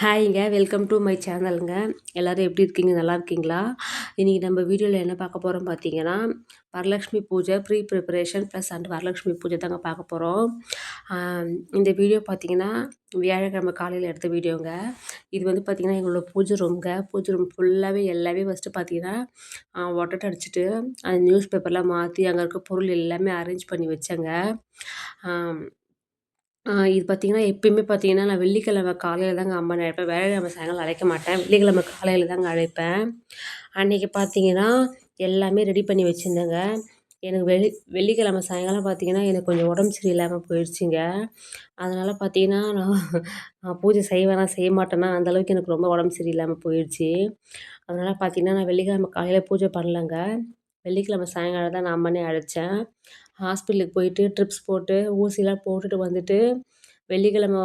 ஹாய்ங்க welcome to my சேனலுங்க. எல்லோரும் எப்படி இருக்கீங்க? நல்லா இருக்கீங்களா? இன்றைக்கி நம்ம வீடியோவில் என்ன பார்க்க போகிறோம் பார்த்தீங்கன்னா Varalakshmi Puja pre preparation plus and Varalakshmi Puja தாங்க பார்க்க போகிறோம் இந்த வீடியோ பார்த்தீங்கன்னா வியாழக்கிழமை காலையில் எடுத்த வீடியோங்க. இது வந்து பார்த்திங்கன்னா எங்களோட பூஜை ரூம்ங்க பூஜை ரூம் ஃபுல்லாகவே எல்லாமே ஃபஸ்ட்டு பார்த்தீங்கன்னா ஒட்டட்டை அடிச்சுட்டு அந்த நியூஸ் பேப்பர்லாம் மாற்றி அங்கே இருக்க பொருள் எல்லாமே அரேஞ்ச் பண்ணி வச்சேங்க. இது பார்த்திங்கன்னா, எப்பயுமே பார்த்திங்கன்னா, நான் வெள்ளிக்கிழமை காலையில் தாங்க அம்மனை அழைப்பேன். வியாழக்கிழமை சாயங்காலம் அழைக்க மாட்டேன். வெள்ளிக்கிழமை காலையில் தாங்க அழைப்பேன். அன்றைக்கி பார்த்திங்கன்னா, எல்லாமே ரெடி பண்ணி வச்சுருந்தேங்க. எனக்கு வெள்ளி வெள்ளிக்கிழமை சாயங்காலம் பார்த்திங்கன்னா, எனக்கு கொஞ்சம் உடம்பு சரியில்லாமல் போயிடுச்சுங்க. அதனால் பார்த்திங்கன்னா, நான் நான் பூஜை செய்வேனா, செய்ய மாட்டேனா, அந்த அளவுக்கு எனக்கு ரொம்ப உடம்பு சரியில்லாமல் போயிடுச்சு. அதனால் பார்த்திங்கன்னா, நான் வெள்ளிக்கிழமை காலையில் பூஜை பண்ணலங்க. வெள்ளிக்கிழமை சாயங்காலம் தான் நான் அம்மனே அழைச்சேன். ஹாஸ்பிட்டலுக்கு போயிட்டு ட்ரிப்ஸ் போட்டு ஊசிலாம் போட்டுட்டு வந்துட்டு வெள்ளிக்கிழம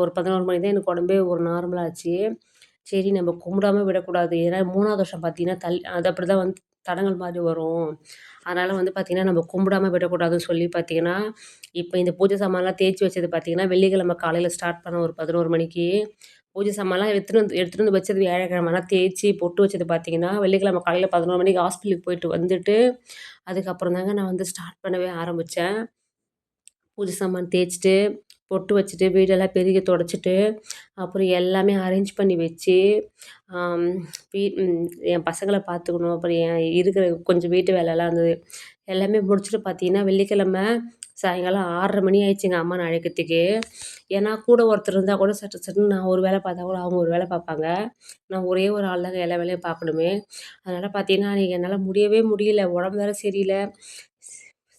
ஒரு பதினோரு மணி தான் எனக்கு உடம்பே ஒரு நார்மலாச்சு சரி நம்ம கும்பிடாம விடக்கூடாது. ஏன்னா மூணாவது வருஷம் பார்த்தீங்கன்னா தள்ளி அது அப்படி தான் வந்து தடங்கள் மாதிரி வரும். அதனால் வந்து பார்த்திங்கன்னா நம்ம கும்பிடாம விடக்கூடாதுன்னு சொல்லி பார்த்திங்கன்னா இப்போ இந்த பூஜை சாமான்லாம் தேய்ச்சி வச்சது பார்த்திங்கன்னா வெள்ளிக்கிழம காலையில் ஸ்டார்ட் பண்ண ஒரு பதினோரு மணிக்கு பூஜை சாமான்லாம் எடுத்துகிட்டு வந்து எடுத்துகிட்டு வந்து வச்சது வியாழக்கிழமைனா தேய்ச்சி பொட்டு வச்சது பார்த்திங்கன்னா வெள்ளிக்கிழமை காலையில் பதினோரு மணிக்கு ஹாஸ்பிட்டலுக்கு போயிட்டு வந்துட்டு அதுக்கப்புறம் தாங்க நான் வந்து ஸ்டார்ட் பண்ணவே ஆரம்பித்தேன் பூஜை சாமான் தேய்ச்சிட்டு பொட்டு வச்சுட்டு வீடெல்லாம் பெருகி தொடச்சிட்டு அப்புறம் எல்லாமே அரேஞ்ச் பண்ணி வச்சு வீ என் பசங்களை பார்த்துக்கணும். அப்புறம் என் இருக்கிற கொஞ்சம் வீட்டு வேலைலாம் இருந்தது. எல்லாமே முடிச்சுட்டு பார்த்தீங்கன்னா வெள்ளிக்கிழமை சாயங்காலம் ஆறரை மணி ஆயிடுச்சு எங்கள் அம்மா அழைக்கிறதுக்கு. ஏன்னா கூட ஒருத்தர் இருந்தால் கூட சட்டு சட்டுன்னு நான் ஒரு வேலை பார்த்தா கூட அவங்க ஒரு வேலை பார்ப்பாங்க. நான் ஒரே ஒரு ஆள் தாங்க எல்லா வேலையும் பார்க்கணுமே. அதனால் பார்த்தீங்கன்னா அன்றைக்கி என்னால் முடியவே முடியல. உடம்பு வேறு சரியில்லை.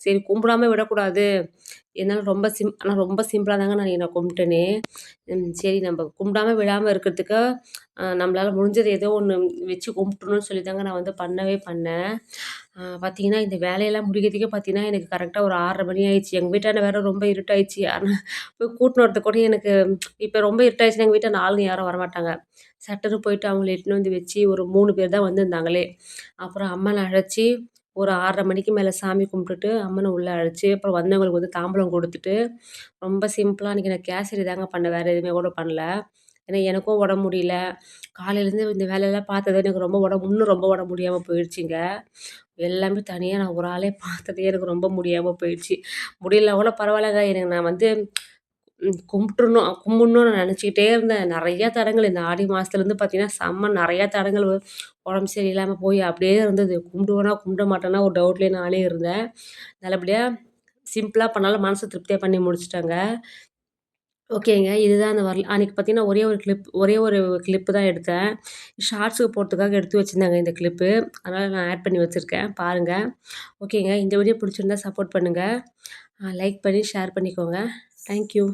சரி கும்பிடாம விடக்கூடாது. இருந்தாலும் ரொம்ப சிம் ஆனால் ரொம்ப சிம்பிளாக தாங்க நான் நான் கும்பிட்டேனே. சரி நம்ம கும்பிடாம விடாமல் இருக்கிறதுக்கு நம்மளால் முடிஞ்சது ஏதோ ஒன்று வச்சு கும்பிட்ணுன்னு சொல்லி தாங்க நான் வந்து பண்ணவே பண்ணேன். பார்த்தீங்கன்னா இந்த வேலையெல்லாம் முடிக்கிறதுக்கே பார்த்தீங்கன்னா எனக்கு கரெக்டாக ஒரு ஆறரை மணி ஆயிடுச்சு. எங்கள் வீட்டாண்ட வேறு ரொம்ப இருட்டாயிடுச்சு. ஆனால் போய் கூட்டினு கூட எனக்கு இப்போ ரொம்ப இருட்டாயிடுச்சுன்னா எங்கள் வீட்டில் ஆளுங்க யாரும் வரமாட்டாங்க. சட்டுன்னு போயிட்டு அவங்கள எட்டுன்னு வந்து வச்சு ஒரு மூணு பேர் தான் வந்திருந்தாங்களே. அப்புறம் அம்மனை அழைச்சி ஒரு ஆறரை மணிக்கு மேலே சாமி கும்பிட்டுட்டு அம்மனை உள்ளே அழைச்சி அப்புறம் வந்தவங்களுக்கு வந்து தாம்பலம் கொடுத்துட்டு ரொம்ப சிம்பிளாக அன்றைக்கி நான் கேசரி தாங்க பண்ணேன். வேறு எதுவுமே கூட பண்ணல. ஏன்னா எனக்கும் உடம்பு முடியல. காலையிலேருந்து இந்த வேலையெல்லாம் பார்த்தது எனக்கு ரொம்ப உடம்பு இன்னும் ரொம்ப உடம்பு முடியாமல் போயிடுச்சுங்க. எல்லாமே தனியாக நான் ஒரு ஆளே பார்த்ததே எனக்கு ரொம்ப முடியாமல் போயிடுச்சு. முடியல கூட பரவாயில்லங்க. எனக்கு நான் வந்து கும்பிட்றணும் கும்பிட்ணுன்னு நான் நினச்சிக்கிட்டே இருந்தேன். நிறையா தடங்கள் இந்த ஆடி மாதத்துலேருந்து பார்த்தீங்கன்னா செம்ம நிறையா தடங்கள் உடம்பு சரியில்லாமல் போய் அப்படியே இருந்தது. கும்பிடுவேனா கும்பிட மாட்டேன்னா ஒரு டவுட்லேயே நானே இருந்தேன். நல்லபடியாக சிம்பிளாக பண்ணாலும் மனசு திருப்தியாக பண்ணி முடிச்சிட்டேங்க. ஓகேங்க இதுதான் அந்த வரல அன்றைக்கி பார்த்தீங்கன்னா ஒரே ஒரு கிளிப் ஒரே ஒரு கிளிப்பு தான் எடுத்தேன். ஷார்ட்ஸுக்கு போகிறதுக்காக எடுத்து வச்சுருந்தாங்க இந்த கிளிப்பு அதனால் நான் ஆட் பண்ணி வச்சுருக்கேன். பாருங்கள் ஓகேங்க இந்த வீடியோ பிடிச்சிருந்தா சப்போர்ட் பண்ணுங்கள் லைக் பண்ணி ஷேர் பண்ணிக்கோங்க. தேங்க்யூ